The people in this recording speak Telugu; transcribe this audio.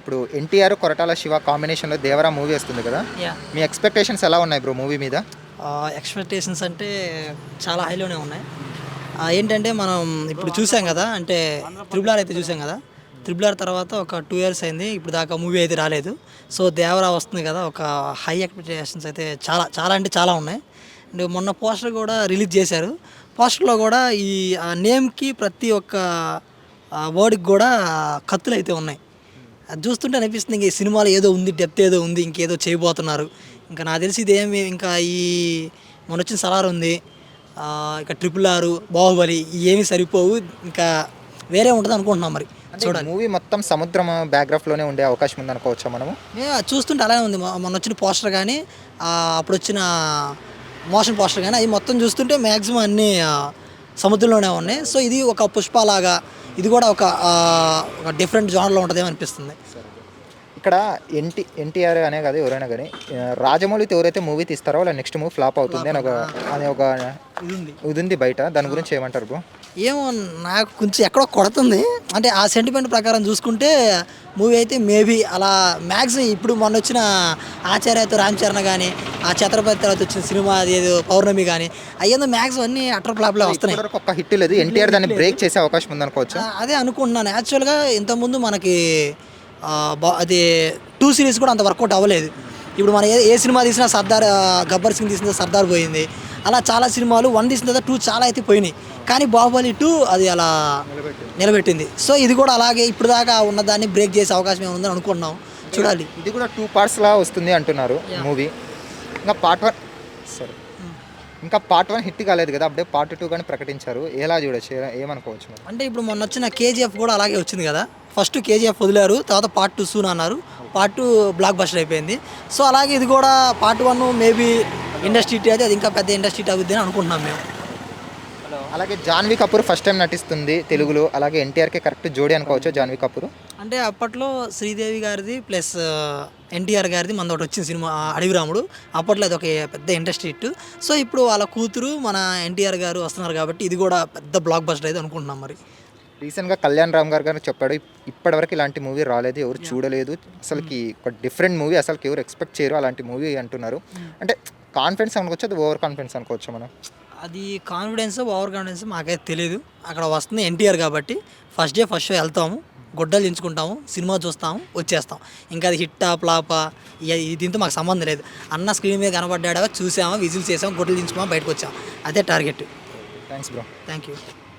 ఇప్పుడు ఎన్టీఆర్ కొరటాల శివ కాంబినేషన్లో దేవరా మూవీ వస్తుంది కదా? మీ ఎక్స్పెక్టేషన్స్ ఎలా ఉన్నాయి బ్రో మూవీ మీద? ఎక్స్పెక్టేషన్స్ అంటే చాలా హైలోనే ఉన్నాయి. ఏంటంటే మనం ఇప్పుడు చూసాం కదా అంటే త్రిబుల్ ఆర్ అయితే చూసాం కదా త్రిబుల్ ఆర్ తర్వాత ఒక టూ ఇయర్స్ అయింది ఇప్పుడు దాకా మూవీ అయితే రాలేదు. సో దేవరా వస్తుంది కదా ఒక హై ఎక్స్పెక్టేషన్స్ అయితే చాలా చాలా అంటే చాలా ఉన్నాయి. అండ్ మొన్న పోస్టర్ కూడా రిలీజ్ చేశారు. పోస్టర్లో కూడా ఈ నేమ్కి ప్రతి ఒక్క వర్డ్కి కూడా కత్తులు అయితే ఉన్నాయి. అది చూస్తుంటే అనిపిస్తుంది ఇంక ఈ సినిమాలో ఏదో ఉంది డెప్త్ ఏదో ఉంది ఇంకేదో చేయబోతున్నారు. ఇంకా నాకు తెలిసి ఇదేమి ఇంకా ఈ మొన్న వచ్చిన సలార్ ఉంది ఇక ట్రిపుల్ ఆరు బాహుబలి ఏమి సరిపోవు ఇంకా వేరే ఉంటుంది అనుకుంటున్నాం మరి. చూడండి మూవీ మొత్తం సముద్రం బ్యాక్గ్రాఫ్లోనే ఉండే అవకాశం ఉంది అనుకోవచ్చా మనము చూస్తుంటే అలానే ఉంది. మొన్న వచ్చిన పోస్టర్ కానీ అప్పుడు వచ్చిన మోషన్ పోస్టర్ కానీ అవి మొత్తం చూస్తుంటే మ్యాక్సిమం అన్నీ సముద్రంలోనే ఉన్నాయి. సో ఇది ఒక పుష్పలాగా ఇది కూడా ఒక ఒక డిఫరెంట్ జోన్లో ఉంటుందేమో అనిపిస్తుంది. ఇక్కడ ఎన్టీ ఎన్టీఆర్ అనే కాదు ఎవరైనా కానీ రాజమౌళితో ఎవరైతే మూవీ తీస్తారో వాళ్ళ నెక్స్ట్ మూవీ ఫ్లాప్ అవుతుంది. అని ఒక అనే ఒక ఇది ఉంది ఇది ఉంది బయట. దాని గురించి ఏమంటారు బ్రో? ఏమో నాకు కొంచెం ఎక్కడో కొడుతుంది. అంటే ఆ సెంటిమెంట్ ప్రకారం చూసుకుంటే మూవీ అయితే మేబీ అలా మ్యాక్సిమం ఇప్పుడు మొన్న వచ్చిన ఆచార్యతో రామ్ చరణ్ కానీ ఆ ఛత్రపతి తర్వాత వచ్చిన సినిమా అది ఏదో పౌర్ణమి కానీ అయ్యేదో మ్యాక్సిమం అన్ని అటర్ ఫ్లాప్లో వస్తున్నాయి. ఒక్క హిట్ లేదు. ఎన్టీఆర్ దాన్ని బ్రేక్ చేసే అవకాశం ఉంది అనుకోవచ్చా ఆ, అదే అనుకుంటున్నాను. యాక్చువల్గా ఇంతకుముందు మనకి అది టూ సిరీస్ కూడా అంత వర్కౌట్ అవ్వలేదు. ఇప్పుడు మనం ఏ ఏ సినిమా తీసినా సర్దార్ గబ్బర్ సింగ్ తీసిన సర్దార్ పోయింది. అలా చాలా సినిమాలు వన్ తీసిన తర్వాత టూ చాలా అయితే పోయినాయి. కానీ బాహుబలి టూ అది అలా నిలబెట్టింది. సో ఇది కూడా అలాగే ఇప్పుడు దాకా ఉన్న దాన్ని బ్రేక్ చేసే అవకాశం ఏముందని అనుకుంటున్నాం. చూడాలి. ఇది కూడా టూ పార్ట్స్ లా వస్తుంది అంటున్నారు మూవీ ఇంకా పార్ట్ వన్ సరే ఇంకా పార్ట్ వన్ హిట్ కాలేదు కదా అప్పుడే పార్ట్ టూ కానీ ప్రకటించారు. ఎలా చూడొచ్చు? ఏమనుకోవచ్చు అంటే ఇప్పుడు మొన్న వచ్చిన కేజీఎఫ్ కూడా అలాగే వచ్చింది కదా. ఫస్ట్ కేజీఎఫ్ వదిలారు తర్వాత పార్ట్ టూ సూన్ అన్నారు. పార్ట్ టూ బ్లాక్ బస్టర్ అయిపోయింది. సో అలాగే ఇది కూడా పార్ట్ వన్ మేబీ ఇండస్ట్రీ అయితే అది ఇంకా పెద్ద ఇండస్ట్రీ అవుద్ది అని అనుకుంటున్నాం మేము. అలాగే జాన్వీ కపూర్ ఫస్ట్ టైం నటిస్తుంది తెలుగులో. అలాగే ఎన్టీఆర్కి కరెక్ట్ జోడీ అనుకోవచ్చు జాన్వీ కపూర్? అంటే అప్పట్లో శ్రీదేవి గారిది ప్లస్ ఎన్టీఆర్ గారిది మన ఒకటి వచ్చింది సినిమా ఆ, అడవి రాముడు. అప్పట్లో అది ఒక పెద్ద ఇండస్ట్రీ హిట్. సో ఇప్పుడు వాళ్ళ కూతురు మన ఎన్టీఆర్ గారు వస్తున్నారు కాబట్టి ఇది కూడా పెద్ద బ్లాక్ బస్టర్ అయితే అనుకుంటున్నాం మరి. రీసెంట్గా కళ్యాణ్ రామ్ గారు గారు చెప్పాడు ఇప్- ఇప్పటివరకు ఇలాంటి మూవీ రాలేదు ఎవరు చూడలేదు. అసలుకి ఒక డిఫరెంట్ మూవీ అసలుకి ఎవరు ఎక్స్పెక్ట్ చేయరు అలాంటి మూవీ అంటున్నారు. అంటే కాన్ఫిడెన్స్ అనుకోవచ్చు అది ఓవర్ కాన్ఫిడెన్స్ అనుకోవచ్చు మనం? అది కాన్ఫిడెన్స్ ఓవర్ కాన్ఫిడెన్స్ మాకైతే తెలియదు అక్కడ వస్తుంది ఎన్టీఆర్ కాబట్టి ఫస్ట్ డే ఫస్ట్ షో వెళ్తాము. గొడ్డలు దించుకుంటాము. సినిమా చూస్తాము. వచ్చేస్తాం. ఇంకా అది హిట్టా ఇది దీంతో మాకు సంబంధం లేదు. అన్న స్క్రీన్ మీద కనబడ్డా చూసామా? విజిల్ చేసాము? గొడ్డలు దించుకోమా బయటకు వచ్చాం అదే target thanks bro thank you